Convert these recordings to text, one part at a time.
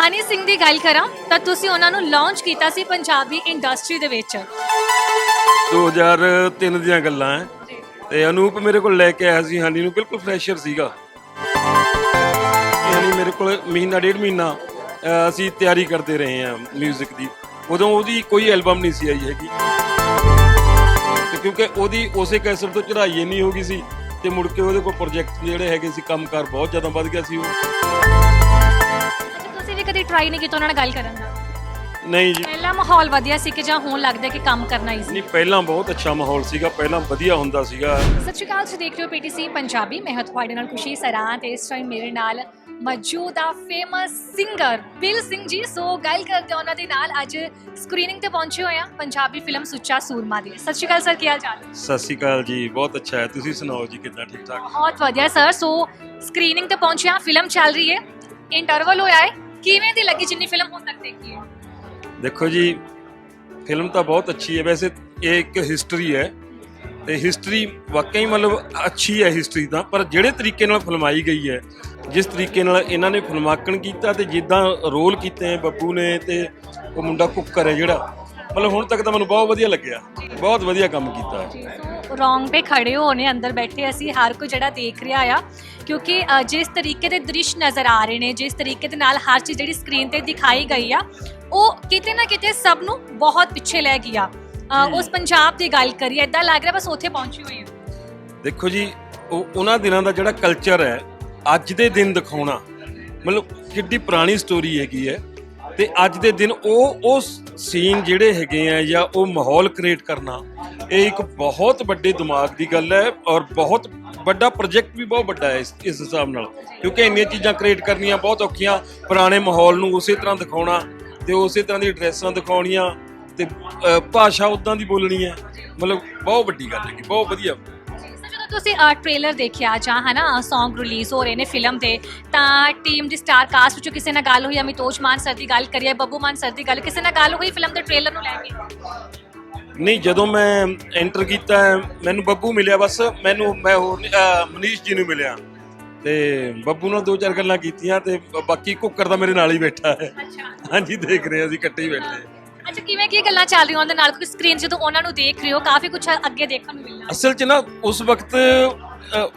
ਹਨੀ ਸਿੰਘ ਦੀ ਗੱਲ ਕਰਾਂ ਤਾਂ ਤੁਸੀਂ ਉਹਨਾਂ ਨੂੰ ਲਾਂਚ ਕੀਤਾ ਸੀ ਪੰਜਾਬੀ ਇੰਡਸਟਰੀ ਦੇ ਵਿੱਚ। 2003 ਦੀਆਂ ਗੱਲਾਂ ਹੈ ਤੇ ਅਨੂਪ ਮੇਰੇ ਕੋਲ ਲੈ ਕੇ ਆਇਆ ਸੀ ਹਾਨੀ ਨੂੰ ਬਿਲਕੁਲ ਫਰੈਸ਼ਰ ਸੀਗਾ। ਯਾਨੀ ਮੇਰੇ ਕੋਲ ਮਹੀਨਾ ਡੇਢ ਮਹੀਨਾ ਅਸੀਂ ਤਿਆਰੀ ਕਰਦੇ ਰਹੇ ਹਾਂ 뮤직 ਦੀ। ਉਦੋਂ ਉਹਦੀ ਕੋਈ ਐਲਬਮ ਨਹੀਂ ਸੀ ਆਈ ਹੈਗੀ। ਤੇ ਕਿਉਂਕਿ ਉਹਦੀ ਉਸੇ ਕੈਸਟ ਤੋਂ ਚੜਾਈ ਇੰਨੀ ਹੋ ਗਈ ਸੀ ਤੇ ਮੁੜ ਕੇ ਉਹਦੇ ਕੋਲ ਪ੍ਰੋਜੈਕਟ ਜਿਹੜੇ ਹੈਗੇ ਸੀ ਕੰਮਕਾਰ ਬਹੁਤ ਜ਼ਿਆਦਾ ਵੱਧ ਗਿਆ ਸੀ ਉਹ। ਕਦੀ ਟਰਾਈ ਨਹੀਂ ਕੀਤਾ ਉਹਨਾਂ ਨਾਲ ਗੱਲ ਕਰਨ ਦਾ। ਨਹੀਂ ਜੀ। ਪਹਿਲਾ ਮਾਹੌਲ ਵਧੀਆ ਸੀ ਕਿ ਜਾਂ ਹੁਣ ਲੱਗਦਾ ਕਿ ਕੰਮ ਕਰਨਾ ਈਜ਼ੀ ਨਹੀਂ ਪਹਿਲਾਂ ਬਹੁਤ ਅੱਛਾ ਮਾਹੌਲ ਸੀਗਾ ਪਹਿਲਾਂ ਵਧੀਆ ਹੁੰਦਾ ਸੀਗਾ। ਸਤਿ ਸ਼੍ਰੀ ਅਕਾਲ ਤੁਸੀਂ ਦੇਖ ਰਹੇ ਹੋ ਪੀਟੀਸੀ ਪੰਜਾਬੀ। ਮੈਂ ਹਾਂ ਤੁਹਾਡੇ ਨਾਲ ਖੁਸ਼ੀ ਸਰਾਂ ਤੇ ਇਸ ਟਾਈਮ ਮੇਰੇ ਨਾਲ ਮੌਜੂਦ ਆ famous singer bill Singh ji. ਸੋ ਗੱਲ ਕਰਦੇ ਹਾਂ ਉਹਨਾਂ ਦੇ ਨਾਲ। ਅੱਜ ਸਕਰੀਨਿੰਗ ਤੇ ਪਹੁੰਚੇ ਹੋਏ ਆ ਪੰਜਾਬੀ ਫਿਲਮ ਸੁੱਚਾ ਸੂਰਮਾ ਦੀ। ਸਤਿ ਸ਼੍ਰੀ ਅਕਾਲ ਸਰ ਕੀ ਹਾਲ ਚਾਲ? ਸਤਿ ਸ਼੍ਰੀ ਅਕਾਲ ਜੀ ਬਹੁਤ ਅੱਛਾ ਹੈ। ਤੁਸੀਂ ਸੁਣਾਓ ਜੀ ਕਿੱਦਾਂ ਠੀਕ ਠਾਕ ਬਹੁਤ ਵਧੀਆ ਸਰ। ਸੋ ਸਕਰੀਨਿੰਗ ਤੇ ਪਹੁੰਚੇ ਆ ਫਿਲਮ ਚੱਲ ਰਹੀ ਹੈ। ਇੰਟਰਵਲ ਹੋਇਆ ਹੈ। ਕਿਵੇਂ ਦੀ ਲੱਗੀ ਜਿੰਨੀ ਫਿਲਮ ਹੁਣ ਤੱਕ ਦੇਖੀ ਹੈ? ਦੇਖੋ ਜੀ, ਫਿਲਮ ਤਾਂ ਬਹੁਤ ਅੱਛੀ ਹੈ। ਵੈਸੇ ਇਹ ਇੱਕ ਹਿਸਟਰੀ ਹੈ ਤੇ ਹਿਸਟਰੀ ਵਾਕਈ ਮਤਲਬ ਅੱਛੀ ਹੈ ਹਿਸਟਰੀ ਤਾਂ, ਪਰ ਜਿਹੜੇ ਤਰੀਕੇ ਨਾਲ ਫਿਲਮਾਈ ਗਈ ਹੈ, ਜਿਸ ਤਰੀਕੇ ਨਾਲ ਇਹਨਾਂ ਨੇ ਫਿਲਮਾਕਣ ਕੀਤਾ ਤੇ ਜਿੱਦਾਂ ਰੋਲ ਕੀਤੇ ਬੱਬੂ ਨੇ ਤੇ ਉਹ ਮੁੰਡਾ ਕੁੱਕਰ ਹੈ ਜਿਹੜਾ ਮਤਲਬ ਹੁਣ ਤੱਕ ਤਾਂ ਮੈਨੂੰ ਬਹੁਤ ਵਧੀਆ ਲੱਗਿਆ। ਬਹੁਤ ਵਧੀਆ ਕੰਮ ਕੀਤਾ ਹੈ। ਰੌਂਗ ਤੇ ਖੜੇ ਹੋਣੇ ਅੰਦਰ ਬੈਠੇ ਅਸੀਂ ਹਰ ਕੋਈ ਜਿਹੜਾ ਦੇਖ ਰਿਹਾ ਆ ਕਿਉਂਕਿ ਅ, ਜਿਸ ਤਰੀਕੇ ਦੇ ਦ੍ਰਿਸ਼ ਨਜ਼ਰ ਆ ਰਹੇ ਨੇ ਜਿਸ ਤਰੀਕੇ ਦੇ ਨਾਲ ਹਰ ਚੀਜ਼ ਜਿਹੜੀ ਸਕਰੀਨ ਤੇ ਦਿਖਾਈ ਗਈ ਆ ਉਹ ਕਿਤੇ ਨਾ ਕਿਤੇ ਸਭ ਨੂੰ ਬਹੁਤ ਪਿੱਛੇ ਲੈ ਗਿਆ। ਅ। ਉਸ ਪੰਜਾਬ ਦੀ ਗੱਲ ਕਰੀਏ ਇਦਾਂ ਲੱਗ ਰਿਹਾ ਬਸ ਉੱਥੇ ਪਹੁੰਚੀ ਹੋਈ ਹੈ ਦੇਖੋ ਜੀ ਉਹ ਉਹਨਾਂ ਦਿਨਾਂ ਦਾ ਜਿਹੜਾ ਕਲਚਰ ਹੈ ਅੱਜ ਦੇ ਦਿਨ ਦਿਖਾਉਣਾ ਮਤਲਬ ਕਿੱਡੀ ਪੁਰਾਣੀ ਸਟੋਰੀ ਹੈਗੀ ਹੈ। ਤੇ ਅੱਜ ਦੇ ਦਿਨ ਉਹ ਉਹ ਸੀਨ ਜਿਹੜੇ ਹੈਗੇ ਆ ਜਾਂ ਉਹ ਮਾਹੌਲ ਕ੍ਰੀਏਟ ਕਰਨਾ, ਇਹ ਇੱਕ ਬਹੁਤ ਵੱਡੇ ਦਿਮਾਗ ਦੀ ਗੱਲ ਹੈ ਔਰ ਬਹੁਤ ਵੱਡਾ ਪ੍ਰੋਜੈਕਟ ਵੀ ਬਹੁਤ ਵੱਡਾ ਹੈ ਇਸ ਇਸ ਹਿਸਾਬ ਨਾਲ। ਕਿਉਂਕਿ ਇੰਨੀਆਂ ਚੀਜ਼ਾਂ ਕ੍ਰੀਏਟ ਕਰਨੀਆਂ ਬਹੁਤ ਔਖੀਆਂ, ਪੁਰਾਣੇ ਮਾਹੌਲ ਨੂੰ ਉਸੇ ਤਰ੍ਹਾਂ ਦਿਖਾਉਣਾ ਤੇ ਉਸੇ ਤਰ੍ਹਾਂ ਦੀ ਡਰੈਸਾਂ ਦਿਖਾਉਣੀਆਂ ਤੇ ਭਾਸ਼ਾ ਉਦਾਂ ਦੀ ਬੋਲਣੀ ਹੈ। ਮਤਲਬ ਬਹੁਤ ਵੱਡੀ ਗੱਲ ਹੈ ਬਹੁਤ ਵਧੀਆ। ਤੁਸੀਂ ਟ੍ਰੇਲਰ ਦੇਖਿਆ ਜਾਂ ਹਨਾ Song ਰਿਲੀਜ਼ ਹੋ ਰਹੇ ਨੇ ਫਿਲਮ ਦੇ ਤਾਂ ਟੀਮ ਦੀ ਸਟਾਰ ਕਾਸਟ ਵਿੱਚੋਂ ਕਿਸੇ ਨਾਲ ਗੱਲ ਹੋਈ ਅਮਿਤੋਜ ਮਾਨ ਸਰ ਦੀ ਗੱਲ ਕਰੀਏ ਬੱਬੂ ਮਾਨ ਸਰ ਦੀ ਗੱਲ ਕਿਸੇ ਨਾਲ ਗੱਲ ਹੋਈ ਫਿਲਮ ਦੇ ਟ੍ਰੇਲਰ ਨੂੰ ਲੈ ਕੇ? ਨਹੀਂ ਜਦੋਂ ਮੈਂ ਐਂਟਰ ਕੀਤਾ ਮੈਨੂੰ ਬੱਬੂ ਮਿਲਿਆ ਬਸ ਮੈਨੂੰ ਮੈਂ ਹੋਰ ਮਨੀਸ਼ ਜੀ ਨੂੰ ਮਿਲਿਆ। ਤੇ ਬੱਬੂ ਨਾਲ ਦੋ ਚਾਰ ਗੱਲਾਂ ਕੀਤੀਆਂ ਤੇ ਬਾਕੀ ਕੁੱਕਰ ਦਾ ਮੇਰੇ ਨਾਲ ਹੀ ਬੈਠਾ ਹੈ। ਹਾਂਜੀ ਦੇਖ ਰਹੇ ਅਸੀਂ ਇਕੱਠੇ ਹੀ ਬੈਠੇ। ਅੱਛਾ ਕਿਵੇਂ ਕੀ ਗੱਲਾਂ ਚੱਲ ਰਹੀਆਂ ਉਹਦੇ ਨਾਲ? ਕਿਉਂਕਿ ਸਕਰੀਨ ਜਦੋਂ ਉਹਨਾਂ ਨੂੰ ਦੇਖ ਰਹੇ ਹੋ ਕਾਫੀ ਕੁਝ ਅੱਗੇ ਦੇਖਣ ਨੂੰ ਮਿਲਣਾ ਅਸਲ 'ਚ ਨਾ ਉਸ ਵਕਤ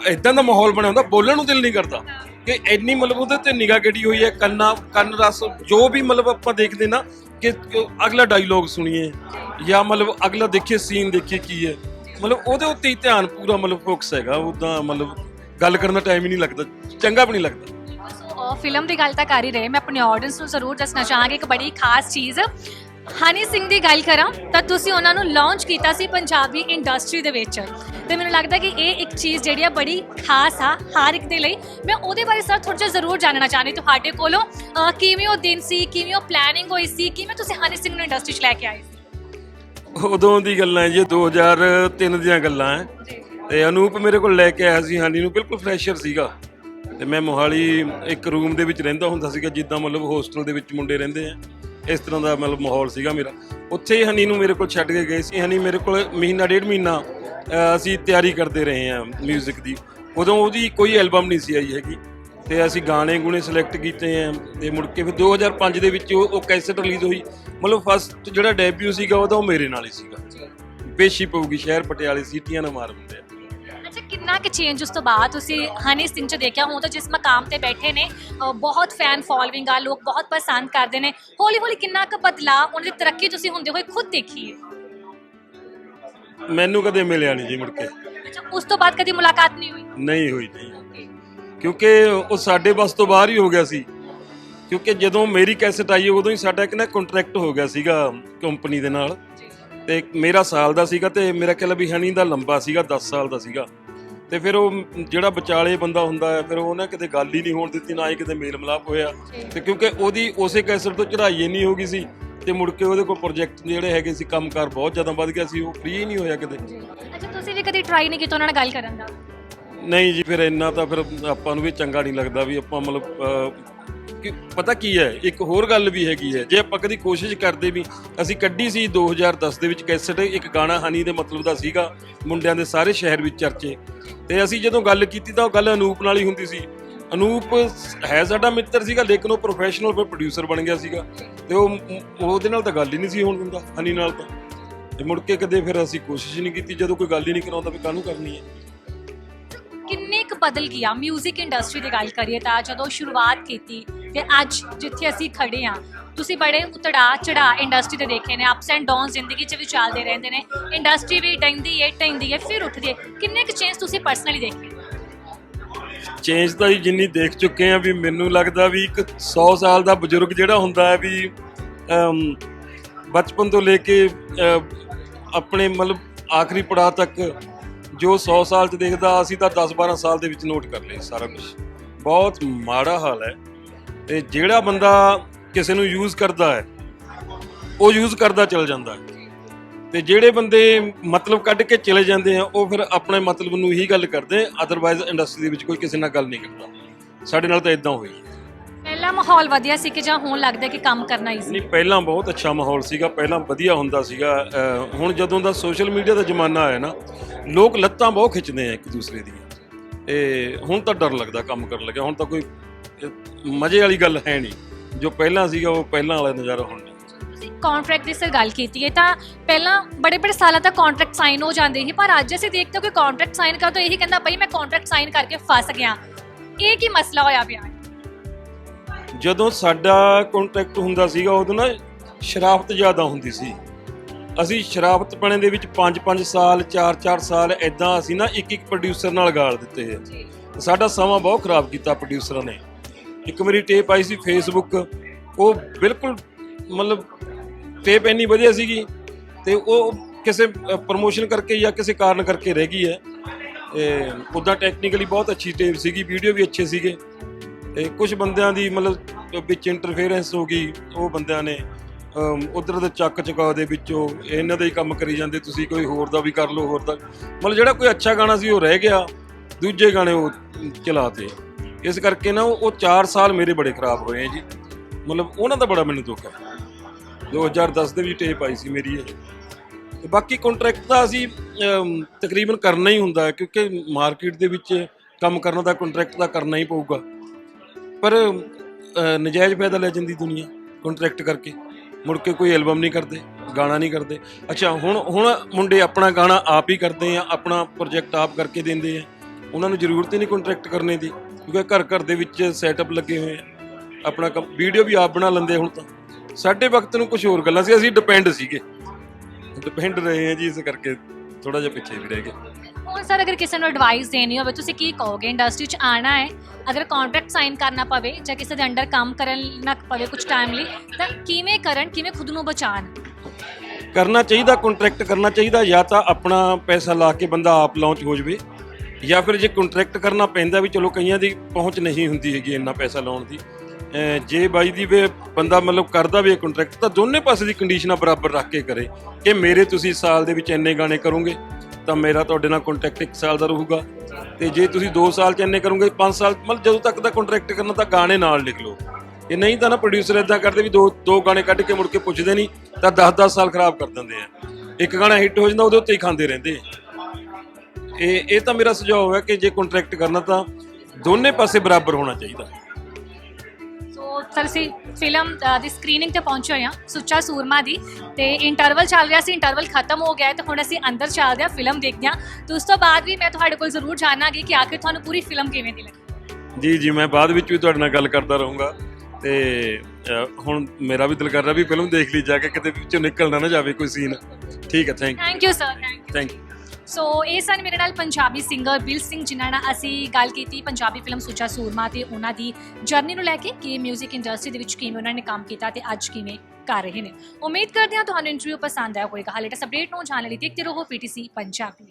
ਇਦਾਂ ਦਾ ਮਾਹੌਲ ਬਣਿਆ ਹੁੰਦਾ ਬੋਲਣ ਨੂੰ ਦਿਲ ਨਹੀਂ ਕਰਦਾ। ਕਿ ਇੰਨੀ ਮਤਲਬ ਉਹਦੇ ਤੇ ਨਿਗਾਹ ਗੜੀ ਹੋਈ ਹੈ ਕੰਨਾਂ ਕੰਨ ਰਸ ਜੋ ਵੀ ਮਤਲਬ ਆਪਾਂ ਦੇਖਦੇ ਨਾ ਕਿ ਅਗਲਾ ਡਾਇਲੋਗ ਸੁਣੀਏ ਜਾਂ ਮਤਲਬ ਅਗਲਾ ਦੇਖੀਏ ਸੀਨ ਦੇਖੀਏ ਕੀ ਹੈ। ਮਤਲਬ ਉਹਦੇ ਉੱਤੇ ਹੀ ਧਿਆਨ ਪੂਰਾ ਮਤਲਬ ਫੋਕਸ ਹੈਗਾ ਉਦਾਂ ਮਤਲਬ ਗੱਲ ਕਰਨ ਦਾ ਟਾਈਮ ਹੀ ਨਹੀਂ ਲੱਗਦਾ ਚੰਗਾ ਵੀ ਨਹੀਂ ਲੱਗਦਾ। ਫਿਲਮ ਦੀ ਗੱਲ ਤਾਂ ਕਰ ਹੀ ਰਹੇ ਮੈਂ ਆਪਣੇ ਆਡੀਅנס ਨੂੰ ਜ਼ਰੂਰ ਦੱਸਣਾ ਚਾਹਾਂਗੀ ਇੱਕ ਬੜੀ ਖਾਸ ਚੀਜ਼ ਹਨੀ ਸਿੰਘ ਦੀ ਗੱਲ ਕਰਾਂ ਤਾਂ ਤੁਸੀਂ ਉਹਨਾਂ ਨੂੰ ਲਾਂਚ ਕੀਤਾ ਸੀ ਪੰਜਾਬੀ ਇੰਡਸਟਰੀ ਦੇ ਵਿੱਚ। ਤੇ ਮੈਨੂੰ ਲੱਗਦਾ ਕਿ ਇਹ ਇੱਕ ਚੀਜ਼ ਜਿਹੜੀ ਆ ਬੜੀ ਖਾਸ ਆ ਹਰ ਇੱਕ ਦੇ ਲਈ। ਮੈਂ ਉਹਦੇ ਬਾਰੇ ਸਰ ਥੋੜਾ ਜਿਹਾ ਜ਼ਰੂਰ ਜਾਣਨਾ ਚਾਹਨੀ ਤੁਹਾਡੇ ਕੋਲੋਂ। ਅਹ, ਕਿਵੇਂ ਉਹ ਦਿਨ ਸੀ ਕਿਵੇਂ ਉਹ ਪਲੈਨਿੰਗ ਹੋਈ ਸੀ ਕਿਵੇਂ ਤੁਸੀਂ ਹਨੀ ਸਿੰਘ ਨੂੰ ਇੰਡਸਟਰੀ 'ਚ ਲੈ ਕੇ ਆਏ ਸੀ? ਉਦੋਂ ਦੀ ਗੱਲਾਂ ਜੀ 2003 ਦੀਆਂ ਗੱਲਾਂ ਹੈ। ਤੇ ਅਨੂਪ ਮੇਰੇ ਕੋਲ ਲੈ ਕੇ ਆਇਆ ਸੀ ਹਾਨੀ ਨੂੰ ਬਿਲਕੁਲ ਫਰੈਸ਼ਰ ਸੀਗਾ। ਤੇ ਮੈਂ ਮੋਹਾਲੀ ਇੱਕ ਰੂਮ ਦੇ ਵਿੱਚ ਰਹਿੰਦਾ ਹੁੰਦਾ ਸੀਗਾ ਜਿੱਦਾਂ ਮਤਲਬ ਹੋਸਟਲ ਦੇ ਵਿੱਚ ਮੁੰਡੇ ਰਹਿੰਦੇ ਆ। ਇਸ ਤਰ੍ਹਾਂ ਦਾ ਮਤਲਬ ਮਾਹੌਲ ਸੀਗਾ ਮੇਰਾ। ਉੱਥੇ ਹੀ ਹਨੀ ਨੂੰ ਮੇਰੇ ਕੋਲ ਛੱਡ ਕੇ ਗਏ ਸੀ। ਹਨੀ ਮੇਰੇ ਕੋਲ ਮਹੀਨਾ ਡੇਢ ਮਹੀਨਾ ਅਸੀਂ ਤਿਆਰੀ ਕਰਦੇ ਰਹੇ ਹਾਂ 뮤직 ਦੀ। ਉਦੋਂ ਉਹਦੀ ਕੋਈ ਐਲਬਮ ਨਹੀਂ ਸੀ ਆਈ ਹੈਗੀ। ਤੇ ਅਸੀਂ ਗਾਣੇ ਗੁਣੇ ਸਿਲੈਕਟ ਕੀਤੇ ਆ ਤੇ ਮੁੜ ਕੇ ਫਿਰ 2005 ਦੇ ਵਿੱਚ ਉਹ ਕੈਸਟ ਰਿਲੀਜ਼ ਹੋਈ। ਮਤਲਬ ਫਸਟ ਜਿਹੜਾ ਡੈਬਿਊ ਸੀਗਾ ਉਹਦਾ ਉਹ ਮੇਰੇ ਨਾਲ ਹੀ ਸੀਗਾ। ਪੇਸ਼ੀ ਪਊਗੀ ਸ਼ਹਿਰ ਪਟਿਆਲੇ ਸੀਟੀਆਂ ਨਾ ਮਾਰ ਦਿੰਦੇ ਆ। ਕਿੰਨਾ ਕਿ ਚੇਂਜ ਉਸ ਤੋਂ ਬਾਅਦ ਤੁਸੀਂ ਹਨੀ ਸਿੰਘ ਚ ਦੇਖਿਆ? ਹੁਣ ਤਾਂ ਜਿਸ ਮਕਾਮ ਤੇ ਬੈਠੇ ਨੇ ਅ, ਬਹੁਤ ਫੈਨ ਫੋਲੋਇੰਗ ਆ ਲੋਕ ਬਹੁਤ ਪਸੰਦ ਕਰਦੇ ਨੇ। ਹੌਲੀ ਹੌਲੀ ਕਿੰਨਾ ਕੁ ਬਦਲਾਅ ਉਹਨਾਂ ਦੀ ਤਰੱਕੀ ਤੁਸੀਂ ਹੁੰਦੇ ਹੋਏ ਖੁਦ ਦੇਖੀ ਹੈ ਮੈਨੂੰ ਕਦੇ ਮਿਲਿਆ ਨਹੀਂ ਜੀ ਮੁੜ ਕੇ। ਅੱਛਾ ਉਸ ਤੋਂ ਬਾਅਦ ਕਦੀ ਮੁਲਾਕਾਤ ਨਹੀਂ ਹੋਈ? ਨਹੀਂ ਹੋਈ ਨਹੀਂ ਕਿਉਂਕਿ ਉਹ ਸਾਡੇ ਬਸ ਤੋਂ ਬਾਹਰ ਹੀ ਹੋ ਗਿਆ ਸੀ। ਕਿਉਂਕਿ ਜਦੋਂ ਮੇਰੀ ਕੈਸਟ ਆਈ ਉਦੋਂ ਹੀ ਸਾਡਾ ਇੱਕ ਨਾ ਕੰਟਰੈਕਟ ਹੋ ਗਿਆ ਸੀਗਾ ਕੰਪਨੀ ਦੇ ਨਾਲ। ਤੇ ਮੇਰਾ ਸਾਲ ਦਾ ਸੀਗਾ ਤੇ ਮੇਰਾ ਖਿਆਲ ਆ ਵੀ ਹਨੀ ਦਾ ਲੰਬਾ ਸੀਗਾ 10 ਸਾਲ ਦਾ ਸੀਗਾ। ਤੇ ਫਿਰ ਉਹ ਜਿਹੜਾ ਵਿਚਾਲੇ ਬੰਦਾ ਹੁੰਦਾ ਹੈ ਫਿਰ ਉਹ ਨਾ ਕਿਤੇ ਗੱਲ ਹੀ ਨਹੀਂ ਹੋਣ ਦਿੱਤੀ ਨਾ ਹੀ ਕਿਤੇ ਮੇਲ ਮਿਲਾਪ ਹੋਇਆ ਤੇ ਕਿਉਂਕਿ ਉਹਦੀ ਉਸੇ ਕੈਸਟ ਤੋਂ ਚੜਾਈ ਇੰਨੀ ਹੋ ਗਈ ਸੀ ਤੇ ਮੁੜ ਕੇ ਉਹਦੇ ਕੋਲ ਪ੍ਰੋਜੈਕਟ ਜਿਹੜੇ ਹੈਗੇ ਸੀ ਕੰਮਕਾਰ ਬਹੁਤ ਜ਼ਿਆਦਾ ਵੱਧ ਗਿਆ ਸੀ ਉਹ ਫ੍ਰੀ ਹੀ ਨਹੀਂ ਹੋਇਆ ਕਿਤੇ। ਅੱਛਾ ਤੁਸੀਂ ਵੀ ਕਦੀ ਟਰਾਈ ਨਹੀਂ ਕੀਤਾ ਉਹਨਾਂ ਨਾਲ ਗੱਲ ਕਰਨ ਦਾ? ਨਹੀਂ ਜੀ ਫਿਰ ਇੰਨਾ ਤਾਂ ਫਿਰ ਆਪਾਂ ਨੂੰ ਵੀ ਚੰਗਾ ਨਹੀਂ ਲੱਗਦਾ ਵੀ ਆਪਾਂ ਮਤਲਬ ਪਤਾ ਕੀ ਹੈ, ਇੱਕ ਹੋਰ ਗੱਲ ਵੀ ਹੈਗੀ ਹੈ, ਜੇ ਆਪਾਂ ਕਦੀ ਕੋਸ਼ਿਸ਼ ਕਰਦੇ ਵੀ ਅਸੀਂ ਕੱਢੀ ਸੀ 2010 ਦੇ ਵਿੱਚ ਕੈਸਟ, ਇੱਕ ਗਾਣਾ ਹਨੀ ਦੇ ਮਤਲਬ ਦਾ ਸੀਗਾ, ਮੁੰਡਿਆਂ ਦੇ ਸਾਰੇ ਸ਼ਹਿਰ ਵਿੱਚ ਚਰਚੇ, ਤੇ ਅਸੀਂ ਜਦੋਂ ਗੱਲ ਕੀਤੀ ਤਾਂ ਉਹ ਗੱਲ ਅਨੂਪ ਨਾਲ ਹੀ ਹੁੰਦੀ ਸੀ। ਅਨੂਪ ਹੈ ਸਾਡਾ ਮਿੱਤਰ ਸੀਗਾ, ਲੇਕਿਨ ਉਹ ਪ੍ਰੋਫੈਸ਼ਨਲ ਪ੍ਰੋਡਿਊਸਰ ਬਣ ਗਿਆ ਸੀਗਾ, ਤੇ ਉਹ ਉਹਦੇ ਨਾਲ ਤਾਂ ਗੱਲ ਹੀ ਨਹੀਂ ਸੀ ਹੋਣ ਦਿੰਦਾ, ਹਨੀ ਨਾਲ ਤਾਂ। ਤੇ ਮੁੜ ਕੇ ਕਦੇ ਫਿਰ ਅਸੀਂ ਕੋਸ਼ਿਸ਼ ਨਹੀਂ ਕੀਤੀ, ਜਦੋਂ ਕੋਈ ਗੱਲ ਹੀ ਨਹੀਂ ਕਰਾਉਂਦਾ ਵੀ ਕਾਹਨੂੰ ਕਰਨੀ ਹੈ। ਕਿੰਨੇ ਕੁ ਬਦਲ ਗਿਆ? 뮤직 ਇੰਡਸਟਰੀ ਦੀ ਗੱਲ ਕਰੀਏ ਤਾਂ ਜਦੋਂ ਸ਼ੁਰੂਆਤ ਕੀਤੀ ਤੇ ਅੱਜ ਜਿੱਥੇ ਅਸੀਂ ਖੜੇ ਆ ਤੁਸੀਂ ਬੜੇ ਉਤੜਾ ਚੜਾ ਇੰਡਸਟਰੀ ਤੇ ਦੇਖੇ ਨੇ ਅਪਸ ਐਂਡ ਡਾਊਨਸ ਜ਼ਿੰਦਗੀ 'ਚ ਵੀ ਚੱਲਦੇ ਰਹਿੰਦੇ ਨੇ ਇੰਡਸਟਰੀ ਵੀ ਡੈਂਦੀ ਹੈ ਟੈਂਦੀ ਹੈ ਫਿਰ ਉੱਠਦੀ ਹੈ ਕਿੰਨੇ ਕੁ ਚੇਂਜ ਤੁਸੀਂ ਪਰਸਨਲੀ ਦੇਖੇ? ਚੇਂਜ ਤਾਂ ਜਿੰਨੀ ਦੇਖ ਚੁੱਕੇ ਆ ਵੀ ਮੈਨੂੰ ਲੱਗਦਾ ਵੀ ਇੱਕ 100 ਸਾਲ ਦਾ ਬਜ਼ੁਰਗ ਜਿਹੜਾ ਹੁੰਦਾ ਹੈ ਵੀ ਬਚਪਨ ਤੋਂ ਲੈ ਕੇ ਆਪਣੇ ਮਤਲਬ ਆਖਰੀ ਪੜਾਅ ਤੱਕ ਜੋ 100 ਸਾਲ ਚ ਦੇਖਦਾ, ਅਸੀਂ ਤਾਂ 10-12 ਸਾਲ ਦੇ ਵਿੱਚ ਨੋਟ ਕਰ ਲਏ ਸਾਰਾ ਕੁਝ ਬਹੁਤ ਮਾੜਾ ਹਾਲ ਹੈ। ਤੇ ਜਿਹੜਾ ਬੰਦਾ ਕਿਸੇ ਨੂੰ ਯੂਜ਼ ਕਰਦਾ ਹੈ ਉਹ ਯੂਜ਼ ਕਰਦਾ ਚਲ ਜਾਂਦਾ ਹੈ। ਤੇ ਜਿਹੜੇ ਬੰਦੇ ਮਤਲਬ ਕੱਢ ਕੇ ਚਲੇ ਜਾਂਦੇ ਆ ਉਹ ਫਿਰ ਆਪਣੇ ਮਤਲਬ ਨੂੰ ਹੀ ਗੱਲ ਕਰਦੇ ਅਦਰਵਾਈਜ਼ ਇੰਡਸਟਰੀ ਦੇ ਵਿੱਚ ਕੋਈ ਕਿਸੇ ਨਾਲ ਗੱਲ ਨਹੀਂ ਕਰਦਾ। ਸਾਡੇ ਨਾਲ ਤਾਂ ਇਦਾਂ ਹੋਈ। ਪਹਿਲਾ ਮਾਹੌਲ ਵਧੀਆ ਸੀ ਕਿ ਜਾਂ ਹੁਣ ਲੱਗਦਾ ਕਿ ਕੰਮ ਕਰਨਾ ਈਜ਼ੀ ਨਹੀਂ ਪਹਿਲਾਂ ਬਹੁਤ ਅੱਛਾ ਮਾਹੌਲ ਸੀਗਾ ਪਹਿਲਾਂ ਵਧੀਆ ਹੁੰਦਾ ਸੀਗਾ। ਅਹ ਹੁਣ ਜਦੋਂ ਦਾ ਸੋਸ਼ਲ ਮੀਡੀਆ ਦਾ ਜ਼ਮਾਨਾ ਆਇਆ ਨਾ ਲੋਕ ਲੱਤਾਂ ਬਹੁਤ ਖਿੱਚਦੇ ਆ ਇੱਕ ਦੂਸਰੇ ਦੀਆਂ। ਤੇ ਹੁਣ ਤਾਂ ਡਰ ਲੱਗਦਾ ਕੰਮ ਕਰਨ ਲੱਗਿਆ ਹੁਣ ਤਾਂ ਕੋਈ ਮਜ਼ੇ ਵਾਲੀ ਗੱਲ ਹੈ ਨਹੀਂ। ਜੋ ਪਹਿਲਾਂ ਸੀਗਾ ਉਹ ਪਹਿਲਾਂ ਵਾਲਾ ਨਜ਼ਾਰਾ ਹੁਣ ਨਹੀਂ। ਤੁਸੀਂ ਕੰਟਰੈਕਟ ਦੀ ਸਰ ਗੱਲ ਕੀਤੀ ਹੈ ਤਾਂ ਪਹਿਲਾਂ ਬੜੇ ਬੜੇ ਸਾਲਾਂ ਤੱਕ ਕੰਟਰੈਕਟ ਸਾਈਨ ਹੋ ਜਾਂਦੇ ਸੀ ਪਰ ਅੱਜ ਅਸੀਂ ਦੇਖਦੇ ਹਾਂ ਕਿ ਕੰਟਰੈਕਟ ਸਾਈਨ ਕਰ ਤਾਂ ਇਹੀ ਕਹਿੰਦਾ ਬਈ ਮੈਂ ਕੰਟਰੈਕਟ ਸਾਈਨ ਕਰਕੇ ਫਸ ਗਿਆ। ਇਹ ਕੀ ਮਸਲਾ ਹੋਇਆ ਪਿਆ? ਜਦੋਂ ਸਾਡਾ ਕੰਟਰੈਕਟ ਹੁੰਦਾ ਸੀਗਾ ਉਦੋਂ ਨਾ ਸ਼ਰਾਫਤ ਜ਼ਿਆਦਾ ਹੁੰਦੀ ਸੀ। ਅਸੀਂ ਸ਼ਰਾਫਤ ਪਣੇ ਦੇ ਵਿੱਚ 5-5 ਸਾਲ 4-4 ਸਾਲ ਐਦਾਂ ਅਸੀਂ ਨਾ ਇੱਕ ਇੱਕ ਪ੍ਰੋਡਿਊਸਰ ਨਾਲ ਗਾਲ ਦਿੱਤੇ। ਸਾਡਾ ਸਮਾਂ ਬਹੁਤ ਖਰਾਬ ਕੀਤਾ ਪ੍ਰੋਡਿਊਸਰਾਂ ਨੇ। ਇੱਕ ਮੇਰੀ ਟੇਪ ਆਈ ਸੀ ਫੇਸਬੁੱਕ ਉਹ ਬਿਲਕੁਲ ਮਤਲਬ ਟੇਪ ਇੰਨੀ ਵਧੀਆ ਸੀਗੀ ਤੇ ਉਹ ਕਿਸੇ ਪ੍ਰੋਮੋਸ਼ਨ ਕਰਕੇ ਜਾਂ ਕਿਸੇ ਕਾਰਨ ਕਰਕੇ ਰਹਿ ਗਈ ਹੈ। ਉਦਾਂ ਟੈਕਨੀਕਲੀ ਬਹੁਤ ਅੱਛੀ ਟੇਪ ਸੀਗੀ ਵੀਡੀਓ ਵੀ ਅੱਛੇ ਸੀਗੇ। ਤੇ ਕੁਝ ਬੰਦਿਆਂ ਦੀ ਮਤਲਬ ਵਿੱਚ ਇੰਟਰਫੇਰੈਂਸ ਹੋ ਗਈ, ਉਹ ਬੰਦਿਆਂ ਨੇ ਉਧਰ ਦੇ ਚੱਕ ਚਕਾ ਦੇ ਵਿੱਚੋਂ ਇਹਨਾਂ ਦਾ ਹੀ ਕੰਮ ਕਰੀ ਜਾਂਦੇ, ਤੁਸੀਂ ਕੋਈ ਹੋਰ ਦਾ ਵੀ ਕਰ ਲਓ, ਹੋਰ ਦਾ। ਮਤਲਬ ਜਿਹੜਾ ਕੋਈ ਅੱਛਾ ਗਾਣਾ ਸੀ ਉਹ ਰਹਿ ਗਿਆ, ਦੂਜੇ ਗਾਣੇ ਉਹ ਚਲਾਤੇ। ਇਸ ਕਰਕੇ ਨਾ ਉਹ 4 ਸਾਲ ਮੇਰੇ ਬੜੇ ਖਰਾਬ ਹੋਏ ਆ ਜੀ। ਮਤਲਬ ਉਹਨਾਂ ਦਾ ਬੜਾ ਮੈਨੂੰ ਦੁੱਖ ਹੈ। 2010 ਦੇ ਵਿੱਚ ਟੇਪ ਆਈ ਸੀ ਮੇਰੀ ਇਹ। ਤੇ ਬਾਕੀ ਕੰਟਰੈਕਟ ਦਾ ਅਸੀਂ ਤਕਰੀਬਨ ਕਰਨਾ ਹੀ ਹੁੰਦਾ ਕਿਉਂਕਿ ਮਾਰਕੀਟ ਦੇ ਵਿੱਚ ਕੰਮ ਕਰਨ ਦਾ ਕੰਟਰੈਕਟ ਦਾ ਕਰਨਾ ਹੀ ਪਊਗਾ। ਪਰ ਨਜਾਇਜ਼ ਫਾਇਦਾ ਲੈ ਜਾਂਦੀ ਦੁਨੀਆ ਕੰਟਰੈਕਟ ਕਰਕੇ। ਮੁੜ ਕੇ ਕੋਈ ਐਲਬਮ ਨਹੀਂ ਕਰਦੇ, ਗਾਣਾ ਨਹੀਂ ਕਰਦੇ। ਅੱਛਾ, ਹੁਣ ਹੁਣ ਮੁੰਡੇ ਆਪਣਾ ਗਾਣਾ ਆਪ ਹੀ ਕਰਦੇ ਆ, ਆਪਣਾ ਪ੍ਰੋਜੈਕਟ ਆਪ ਕਰਕੇ ਦਿੰਦੇ ਆ। ਉਹਨਾਂ ਨੂੰ ਜ਼ਰੂਰਤ ਹੀ ਨਹੀਂ ਕੰਟਰੈਕਟ ਕਰਨੇ ਦੀ। ਕਿਉਂਕਿ ਘਰ ਘਰ ਦੇ ਵਿੱਚ ਸੈਟਅਪ ਲੱਗੇ ਹੋਏ ਆ। ਆਪਣਾ ਵੀਡੀਓ ਵੀ ਆਪ ਬਣਾ ਲੈਂਦੇ ਹੁਣ ਤਾਂ। ਸਾਡੇ ਵਕਤ ਨੂੰ ਕੁਝ ਹੋਰ ਗੱਲਾਂ ਸੀ ਅਸੀਂ ਡਿਪੈਂਡ ਸੀਗੇ। ਡਿਪੈਂਡ ਰਹੇ ਆ ਜੀ ਇਸ ਕਰਕੇ ਥੋੜਾ ਜਿਹਾ ਪਿੱਛੇ ਵੀ ਰਹਿ ਗਏ। ਹੁਣ ਸਰ ਅਗਰ ਕਿਸੇ ਨੂੰ ਐਡਵਾਈਸ ਦੇਣੀ ਹੋਵੇ ਤੁਸੀਂ ਕੀ ਕਹੋਗੇ? ਇੰਡਸਟਰੀ 'ਚ ਆਣਾ ਹੈ। ਅਗਰ ਕੰਟਰੈਕਟ ਸਾਈਨ ਕਰਨਾ ਪਵੇ ਜਾਂ ਕਿਸੇ ਦੇ ਅੰਡਰ ਕੰਮ ਕਰਨ ਨਾ ਪਵੇ ਕੁਝ ਟਾਈਮ ਲਈ ਤਾਂ ਕਿਵੇਂ ਕਰਨ ਕਿਵੇਂ ਖੁਦ ਨੂੰ ਬਚਾਣ ਕਰਨਾ ਚਾਹੀਦਾ ਕੰਟਰੈਕਟ ਕਰਨਾ ਚਾਹੀਦਾ ਜਾਂ ਤਾਂ ਆਪਣਾ ਪੈਸਾ ਲਾ ਕੇ ਬੰਦਾ ਆਪ ਲਾਂਚ ਹੋ ਜਵੇ। ਜਾਂ ਫਿਰ ਜੇ ਕੰਟਰੈਕਟ ਕਰਨਾ ਪੈਂਦਾ ਵੀ ਚਲੋ ਕਈਆਂ ਦੀ ਪਹੁੰਚ ਨਹੀਂ ਹੁੰਦੀ ਹੈਗੀ ਇੰਨਾ ਪੈਸਾ ਲਾਉਣ ਦੀ ਜੇ ਬਾਈ ਦੀ ਵੇ ਬੰਦਾ ਮਤਲਬ ਕਰਦਾ ਵੀ ਕੰਟਰੈਕਟ, ਤਾਂ ਦੋਨੇ ਪਾਸੇ ਦੀ ਕੰਡੀਸ਼ਨਾਂ ਬਰਾਬਰ ਰੱਖ ਕੇ ਕਰੇ ਕਿ ਮੇਰੇ ਤੁਸੀਂ ਸਾਲ ਦੇ ਵਿੱਚ ਇੰਨੇ ਗਾਣੇ ਕਰੋਗੇ, ਤਾਂ ਮੇਰਾ ਤੁਹਾਡੇ ਨਾਲ ਕੰਟਰੈਕਟ 1 ਸਾਲ ਦਾ ਰਹੂਗਾ। ਤੇ ਜੇ ਤੁਸੀਂ 2 ਸਾਲ ਚ ਇੰਨੇ ਕਰੋਗੇ 5 ਸਾਲ, ਮਤਲਬ ਜਦੋਂ ਤੱਕ ਦਾ ਕੰਟਰੈਕਟ ਕਰਨਾ ਤਾਂ ਗਾਣੇ ਨਾਲ ਲਿਖ ਲਓ। ਇਹ ਨਹੀਂ ਤਾਂ ਨਾ ਪ੍ਰੋਡਿਊਸਰ ਇਦਾਂ ਕਰਦੇ ਵੀ ਦੋ ਦੋ ਗਾਣੇ ਕੱਢ ਕੇ ਮੁੜ ਕੇ ਪੁੱਛਦੇ ਨਹੀਂ, ਤਾਂ 10-10 ਸਾਲ ਖਰਾਬ ਕਰ ਦਿੰਦੇ ਆ। ਇੱਕ ਗਾਣਾ ਹਿੱਟ ਹੋ ਜਾਂਦਾ, ਉਹਦੇ ਉੱਤੇ ਹੀ ਖਾਂਦੇ ਰਹਿੰਦੇ ਇਹ ਇਹ ਤਾਂ ਮੇਰਾ ਸੁਝਾਅ ਹੈ ਕਿ ਜੇ ਕੰਟਰੈਕਟ ਕਰਨਾ ਤਾਂ ਦੋਨੇ ਪਾਸੇ ਬਰਾਬਰ ਹੋਣਾ ਚਾਹੀਦਾ। ਸੋ ਸਰ ਫਿਲਮ ਦੀ ਸਕਰੀਨਿੰਗ ਤੇ ਪਹੁੰਚੇ ਹਾਂ ਸੁੱਚਾ ਸੂਰਮਾ ਦੀ ਤੇ ਇੰਟਰਵਲ ਚੱਲ ਰਿਹਾ ਸੀ ਇੰਟਰਵਲ ਖਤਮ ਹੋ ਗਿਆ ਤੇ ਹੁਣ ਅਸੀਂ ਅੰਦਰ ਚੱਲਦੇ ਹਾਂ ਫਿਲਮ ਦੇਖਦੇ ਹਾਂ। ਤੇ ਉਸ ਤੋਂ ਬਾਅਦ ਵੀ ਮੈਂ ਤੁਹਾਡੇ ਕੋਲ ਜ਼ਰੂਰ ਜਾਣਾਂਗੀ ਕਿ ਆਖਿਰ ਤੁਹਾਨੂੰ ਪੂਰੀ ਫਿਲਮ ਕਿਵੇਂ ਦੀ ਲੱਗੀ। ਜੀ ਜੀ ਮੈਂ ਬਾਅਦ ਵਿੱਚ ਵੀ ਤੁਹਾਡੇ ਨਾਲ ਗੱਲ ਕਰਦਾ ਰਹੂੰਗਾ ਤੇ ਹੁਣ ਮੇਰਾ ਵੀ ਦਿਲ ਕਰ ਰਿਹਾ ਵੀ ਫਿਲਮ ਦੇਖ ਲਈ ਜਾ ਕੇ ਕਿਤੇ ਵਿੱਚੋਂ ਨਿਕਲ ਨਾ ਨਾ ਜਾਵੇ ਕੋਈ ਸੀਨ ਠੀਕ ਹੈ thank thank you sir thank you thank you so ਇਹ ਸਨ ਮੇਰੇ ਨਾਲ ਪੰਜਾਬੀ ਸਿੰਗਰ ਬਿਲ ਸਿੰਘ, ਜਿਨ੍ਹਾਂ ਨਾਲ ਅਸੀਂ ਗੱਲ ਕੀਤੀ ਪੰਜਾਬੀ ਫਿਲਮ ਸੁੱਚਾ ਸੂਰਮਾ ਤੇ ਉਹਨਾਂ ਦੀ ਜਰਨੀ ਨੂੰ ਲੈ ਕੇ ਕਿ 뮤직 ਇੰਡਸਟਰੀ ਦੇ ਵਿੱਚ ਕਿਵੇਂ ਉਹਨਾਂ ਨੇ ਕੰਮ ਕੀਤਾ ਤੇ ਅੱਜ ਕਿਵੇਂ ਕਰ ਰਹੇ ਨੇ। ਉਮੀਦ ਕਰਦੇ ਹਾਂ ਤੁਹਾਨੂੰ ਇੰਟਰਵਿਊ ਪਸੰਦ ਆਇਆ ਹੋਵੇਗਾ। ਹਾਲੇ ਤੱਕ ਅਪਡੇਟ ਨੂੰ ਜਾਣਨ ਲਈ ਦੇਖਦੇ ਰਹੋ ਪੀਟੀਸੀ ਪੰਜਾਬੀ।